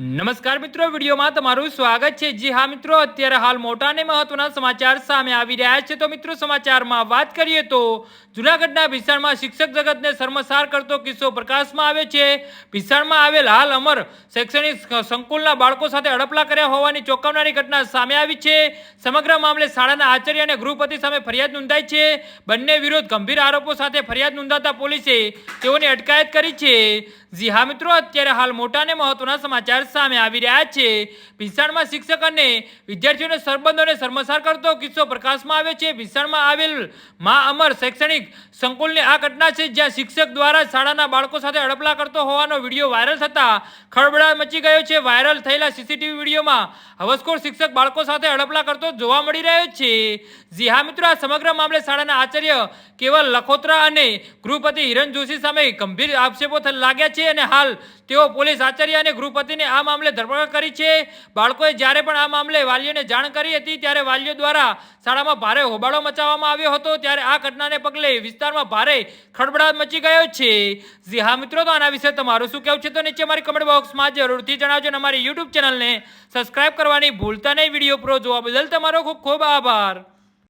નમસ્કાર મિત્રો, વિડીયોમાં તમારું સ્વાગત છે. જી હા મિત્રો, અત્યારે હાલ મોટા અને મહત્વના સમાચાર સામે આવી રહ્યા છે. તો મિત્રો, સમાચારમાં વાત કરીએ તો જુનાગઢના ભીસાણમાં શિક્ષક જગતને શર્મસાર કરતો કિસ્સો પ્રકાશમાં આવ્યો છે. ભીસાણમાં આવેલ હાલ અમર શૈક્ષણિક સંકુલના બાળકો સાથે અડપલા કર્યા હોવાની ચોંકાવનારી ઘટના સામે આવી છે. સમગ્ર મામલે શાળાના આચાર્ય અને ગૃહપતિ સામે ફરિયાદ નોંધાઈ છે. બંને વિરોધ ગંભીર આરોપો સાથે ફરિયાદ નોંધાતા પોલીસે તેઓની અટકાયત કરી છે. જી હા મિત્રો, અત્યારે હાલ મોટા અને મહત્વના સમાચાર સામે આવી રહ્યા છે. ભીસાણમાં શિક્ષક અને વિદ્યાર્થીઓને સંબંધોને શર્મસાર કરતો કિસ્સો પ્રકાશમાં આવ્યો છે. ભીસાણમાં આવેલ મા અમર શૈક્ષણિક સંકુલની આ ઘટના છે, જ્યાં શિક્ષક દ્વારા શાળાના બાળકો સાથે અડપલા કરતો હોવાનો વીડિયો વાયરલ થતા ખળબળાટ મચી ગયો છે. વાયરલ થયેલા સીસીટીવી વિડીયોમાં હવસખોર શિક્ષક બાળકો સાથે અડપલા કરતો જોવા મળી રહ્યો છે. જી હા મિત્રો, આ સમગ્ર મામલે શાળાના આચાર્ય કેવલ લખોત્રા અને ગૃહપતિ હિરણ જોશી સામે ગંભીર આક્ષેપો લાગ્યા છે. અને હાલ તેઓ પોલીસ આચાર્ય અને ગૃહપતિને આ મામલે ધરપકડ કરી છે. બાળકોએ જ્યારે પણ આ મામલે વાલીઓને જાણ કરી હતી, ત્યારે વાલીઓ દ્વારા શાળામાં ભારે હોબાળો મચાવવામાં આવ્યો હતો. ત્યારે આ ઘટનાને પગલે વિસ્તારમાં ભારે ખડબડાટ મચી ગયો છે. જી હા, મિત્રો, તો આના વિશે તમારું શું કહેવું છે? તો નીચે મારી કમેન્ટ બોક્સમાં જરૂરથી જણાવજો અને અમારી યુટ્યુબ ચેનલને સબસ્ક્રાઇબ કરવાની ભૂલતા નહીં. વીડિયો પ્રો જોવા બદલ તમારો ખૂબ ખૂબ આભાર.